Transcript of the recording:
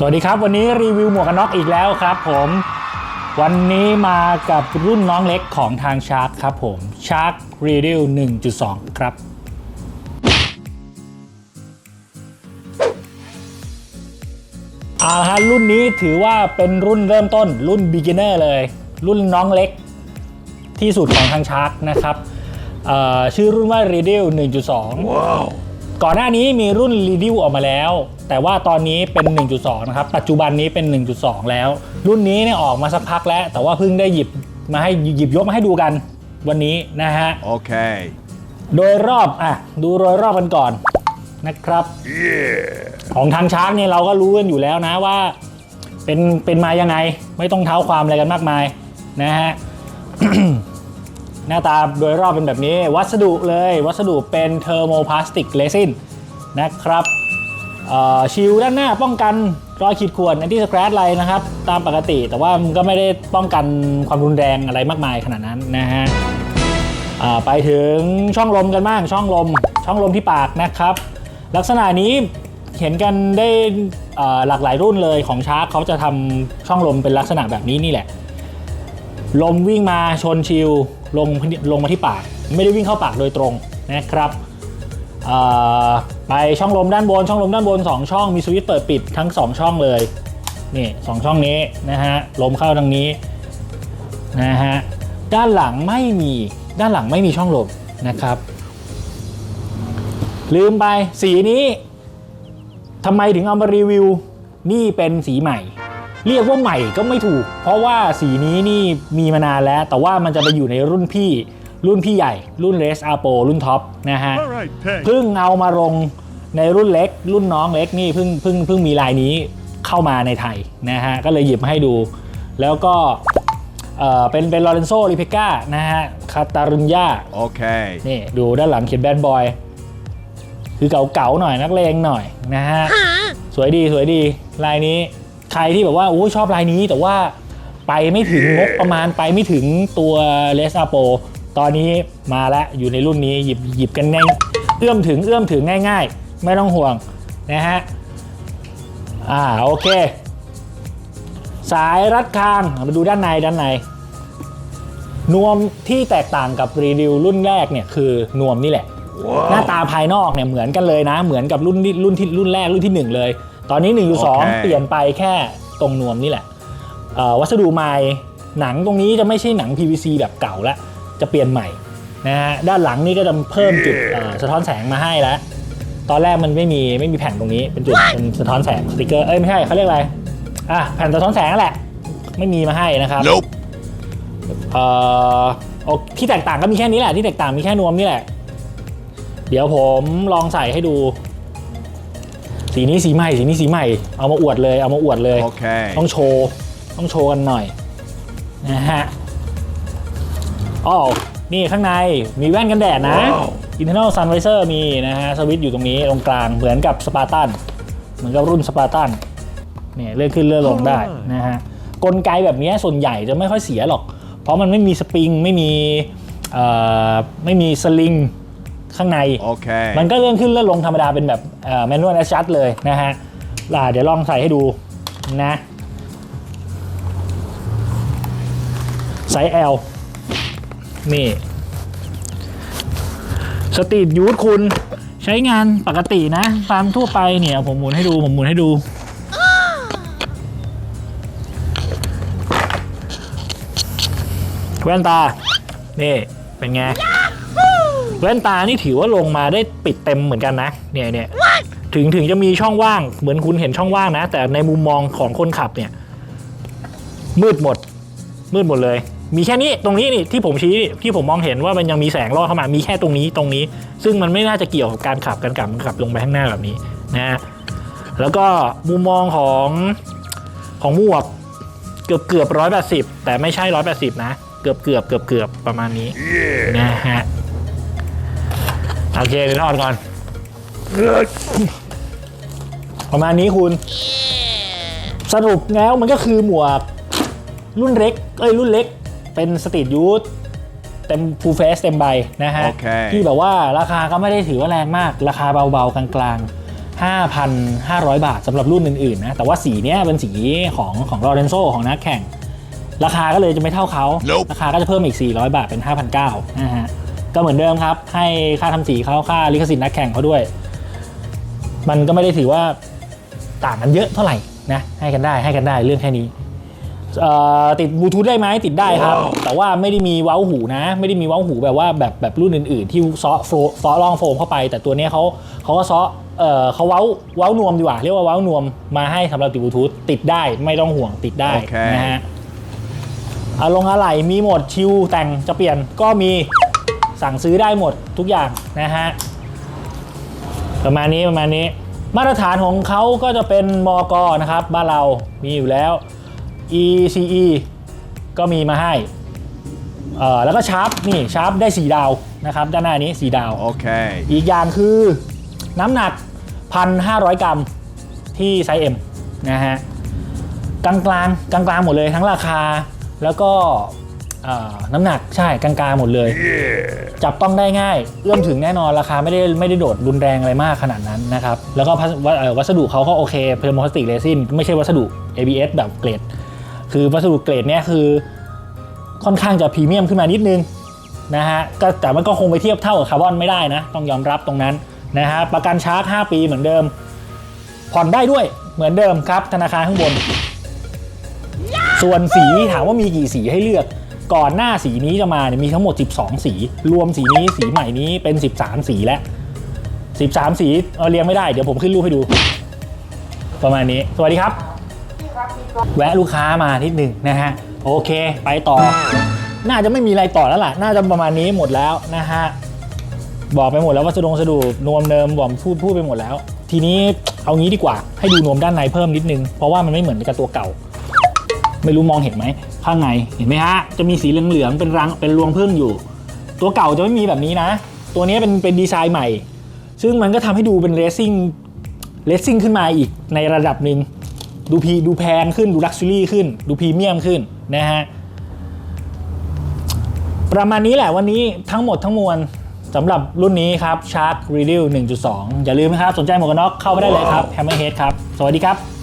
สวัสดีครับ วันนี้รีวิวหมวกกันน็อกอีกแล้วครับผมวันนี้มากับรุ่นน้องเล็กของทางชาร์ k ครับผม Shark r e d i l 1.2 ครับเอาละฮะรุ่นนี้ถือว่าเป็นรุ่นเริ่มต้นรุ่น beginner เลย รุ่นน้องเล็กที่สุดของทางชาร์ k นะครับชื่อรุ่นว่า r e d i l 1.2 ก่อนหน้านี้มีรุ่น r e d i l ออกมาแล้ว แต่ว่าตอนนี้เป็น 1.2 นะครับ ปัจจุบันนี้เป็น 1.2 แล้ว รุ่นนี้เนี่ยออกมาสักพักแล้ว แต่ว่าเพิ่งได้หยิบมาให้หยิบยกมาให้ดูกันวันนี้นะฮะ Okay. โดยรอบอะดูโดยรอบกันก่อนนะครับของทางช้างเนี่ยเราก็รู้กันอยู่แล้วนะว่า เป็นเป็นมายังไงไม่ต้องเท้าความอะไรกันมากมายนะฮะ หน้าตาโดยรอบเป็นแบบนี้ วัสดุเลยวัสดุเป็นเทอร์โมพลาสติกเรซินนะครับชิลด้านหน้าป้องกันรอยขีดข่วน a อนตี้สแครอะไรนะครับ ตามปกติ แต่ว่ามันก็ไม่ได้ป้องกันความรุนแรงอะไรมากมายขนาดนั้นนะฮะไปถึงช่องลมกันบ้างช่องลม ช่องลมที่ปากนะครับ ลักษณะนี้เห็นกันได้หลากหลายรุ่นเลยของชาร์กเขาจะทำช่องลมเป็นลักษณะแบบนี้นี่แหละ ลมวิ่งมาชนชิลลงลงมาที่ปาก ไม่ได้วิ่งเข้าปากโดยตรงนะครับไปช่องลมด้านบน ช่องลมด้านบน 2 ช่องมีสวิตช์เปิดปิดทั้ง 2 ช่องเลยนี่สองช่องนี้นะฮะลมเข้าทางนี้นะฮะด้านหลังไม่มีด้านหลังไม่มีช่องลมนะครับ ลืมไปสีนี้ทำไมถึงเอามารีวิว นี่เป็นสีใหม่ เรียกว่าใหม่ก็ไม่ถูก เพราะว่าสีนี้นี่มีมานานแล้ว แต่ว่ามันจะไปอยู่ในรุ่นพี่รุ่นพี่ใหญ่ รุ่นเลสอาโปรุ่นท็อปนะฮะ All right, thanks. เพิ่งเอามาลงในรุ่นเล็ก รุ่นน้องเล็กนี่เพิ่งเพิ่งเพิ่งมีลายนี้เข้ามาในไทยนะฮะก็เลยหยิบมาให้ดู แล้วก็เอ่อเป็นเป็นลอเรนโซริเพก้านะฮะคาตารุนยา Okay. นี่ดูด้านหลังเขียนแบดบอย คือเก่าๆหน่อยนักเลงหน่อยนะฮะ สวยดีสวยดีลายนี้ ใครที่แบบว่าโอ้ยชอบลายนี้แต่ว่าไปไม่ถึงงบประมาณไปไม่ถึงตัวเลสอาโปตอนนี้มาแล้วอยู่ในรุ่นนี้หยิบหยิบกันง่ายเอื้อมถึงเอื้อมถึงง่าย ๆ ไม่ต้องห่วงนะฮะอ่าโอเค สายรัดคางมาดูด้านในด้านใน นวมที่แตกต่างกับรีวิวรุ่นแรกเนี่ยคือนวมนี่แหละหน้าตาภายนอกเนี่ยเหมือนกันเลยนะ เหมือนกับรุ่นที่รุ่นที่รุ่นแรกรุ่นที่ 1 เลย ตอนนี้1นึ่งโอเคเปลี่ยนไปแค่ตรงนวมนี่แหละเอ่อวัสดุใหม่หนังตรงนี้จะไม่ใช่หนัง PVC แบบเก่าละจะเปลี่ยนใหม่นะฮะด้านหลังนี่ก็จะเพิ่มจุดเอ่อสะท้อนแสงมาให้แล้วตอนแรกมันไม่มีไม่มีแผ่นตรงนี้เป็นจุดเป็นสะท้อนแสงสติกเกอร์เอ้ยไม่ใช่เขาเรียกอะไรอะแผ่นสะท้อนแสงนั่นแหละ ไม่มีมาให้นะครับ Nope. เอ่อโอที่แตกต่างก็มีแค่นี้แหละที่แตกต่างมีแค่นวมนี่แหละ เดี๋ยวผมลองใส่ให้ดู สีนี้สีใหม่สีนี้สีใหม่เอามาอวดเลยเอามาอวดเลย Okay. ต้องโชว์ต้องโชว์กันหน่อยนะฮะอ๋อนี่ข้างในมีแว่นกันแดดนะว้าว internal sun visor มีนะฮะสวิตช์อยู่ตรงนี้ตรงกลางเหมือนกับสปาร์ตันเหมือนกับรุ่นสปาร์ตันเนี่ยเลื่อนขึ้นเลื่อนลงได้นะฮะกลไกแบบนี้ส่วนใหญ่จะไม่ค่อยเสียหรอก เพราะมันไม่มีสปริงไม่มีเอ่อไม่มีสลิง ข้างใน Okay. มันก็เลื่อนขึ้นเลื่อนลงธรรมดาเป็นแบบแมนนวลแอชชัดเลยนะฮะอ่าเดี๋ยวลองใส่ให้ดูนะไซส์ L นี่สตรีทยูทคุณใช้งานปกตินะ ตามทั่วไปเนี่ยผมหมุนให้ดู ผมหมุนให้ดู แว่นตา นี่ เป็นไง แว่นตานี่ถือว่าลงมาได้ปิดเต็มเหมือนกันนะ เนี่ยเนี่ยถึงถึงจะมีช่องว่างเหมือนคุณเห็นช่องว่างนะ แต่ในมุมมองของคนขับเนี่ย มืดหมด มืดหมดเลย มีแค่นี้ตรงนี้นี่ที่ผมชี้ที่ผมมองเห็นว่ามันยังมีแสงลอดเข้ามามีแค่ตรงนี้ตรงนี้ ซึ่งมันไม่น่าจะเกี่ยวกับการขับการกลับมันขับลงไปข้างหน้าแบบนี้นะฮะแล้วก็มุมมองของของหมวกเกือบเกือบร้อยแปดสิบแต่ไม่ใช่ร้อยแปดสิบนะ เกือบเกือบเกือบเกือบประมาณนี้ Yeah. นะฮะ โอเคเดี๋ยวทอดก่อน ประมาณนี้คุณ สรุปแล้วมันก็คือหมวกรุ่นเล็ก เอ้ยรุ่นเล็ก เป็นสตรีทยูทเต็มฟูลเฟสเต็มใบนะฮะโอเคที่แบบว่าราคาก็ไม่ได้ถือว่าแรงมาก ราคาเบาๆ กลาง5,500 บาทสำหรับรุ่นอื่นๆนะ แต่ว่าสีเนี้ยเป็นสีของของลอเรนโซของนักแข่ง ราคาก็เลยจะไม่เท่าเขา Nope ราคาก็จะเพิ่มอีก 400 บาทเป็น 5,900นะฮะ ก็เหมือนเดิมครับ ให้ค่าทำสีเขาค่าลิขสิทธิ์นักแข่งเขาด้วย มันก็ไม่ได้ถือว่าต่างกันเยอะเท่าไหร่นะให้กันได้ให้กันได้เรื่องแค่นี้เอ่อติดบลูทูธได้ไหมติดได้ครับ แต่ว่าไม่ได้มีเว้าหูนะ ไม่ได้มีเว้าหูแบบว่าแบบแบบรุ่นอื่นๆ ที่เซาะโฟเซาะรองโฟมเข้าไป แต่ตัวเนี้ยเขาเขาก็เซาะเอ่อเขาเว้าเว้านวมดีกว่า เรียกว่าเว้านวมมาให้สำหรับติดบลูทูธติดได้ไม่ต้องห่วงติดได้โอเคนะฮะอารมณ์อะไรมีหมดชิวแต่งจะเปลี่ยนก็มี สั่งซื้อได้หมดทุกอย่างนะฮะประมาณนี้ประมาณนี้ มาตรฐานของเขาก็จะเป็นมกนะครับ บ้านเรามีอยู่แล้ว ECE ก็มีมาให้เอ่อแล้วก็ชาร์ปนี่ชาร์ปได้ 4 ดาวนะครับ ด้านหน้านี้ 4 ดาว Okay. อีกอย่างคือน้ำหนัก 1,500 กรัมที่ไซส์ M นะฮะกลางกลางกลางกลางๆหมดเลยทั้งราคาแล้วก็เอ่อ น้ำหนักใช่กลางกลางๆหมดเลย จับต้องได้ง่าย เอื้อมถึงแน่นอนราคาไม่ได้ไม่ได้โดดรุนแรงอะไรมากขนาดนั้นนะครับ แล้วก็พัสวัเอ่อวัสดุเขาก็โอเคเป็นพลาสติกเรซินไม่ใช่วัสดุ ABS แบบเกรด คือวัสดุเกรดเนี้ยคือค่อนข้างจะพรีเมียมขึ้นมานิดนึงนะฮะก็แต่มันก็คงไปเทียบเท่ากับคาร์บอนไม่ได้นะ ต้องยอมรับตรงนั้นนะฮะประกันชาร์จ 5 ปีเหมือนเดิม ผ่อนได้ด้วยเหมือนเดิมครับธนาคารข้างบน ส่วนสีถามว่ามีกี่สีให้เลือก ก่อนหน้าสีนี้จะมาเนี่ยมีทั้งหมด 12 สี รวมสีนี้สีใหม่นี้เป็น 13 สีแล้ว 13 สีเอาเรียงไม่ได้เดี๋ยวผมขึ้นรูปให้ดู ประมาณนี้ สวัสดีครับ แวะลูกค้ามานิดหนึ่งนะฮะ โอเค ไปต่อ น่าจะไม่มีอะไรต่อแล้วล่ะ น่าจะประมาณนี้หมดแล้วนะฮะ บอกไปหมดแล้วว่าสะดงสะดูนวมเนิมบอกพูดพูดไปหมดแล้ว ทีนี้เอางี้ดีกว่าให้ดูนวมด้านในเพิ่มนิดนึงเพราะว่ามันไม่เหมือนกับตัวเก่า ไม่รู้มองเห็นไหมข้างในเห็นไหมฮะจะมีสีเหลืองๆเป็นรังเป็นรวงพึ่งอยู่ ตัวเก่าจะไม่มีแบบนี้นะ ตัวนี้เป็นเป็นดีไซน์ใหม่ ซึ่งมันก็ทำให้ดูเป็นเรซซิ่งเรซซิ่งขึ้นมาอีกในระดับหนึ่งดูพีดูแพงขึ้นดูลักชัวรี่ขึ้น ดูพรีเมียมขึ้นนะฮะ ประมาณนี้แหละวันนี้ทั้งหมดทั้งมวลสำหรับรุ่นนี้ครับ Shark r e d i l 1.2 อย่าลืมนะครับ สนใจหมวกกันน็อกเข้าไปได้เลยครับ Hammerhead ครับ สวัสดีครับ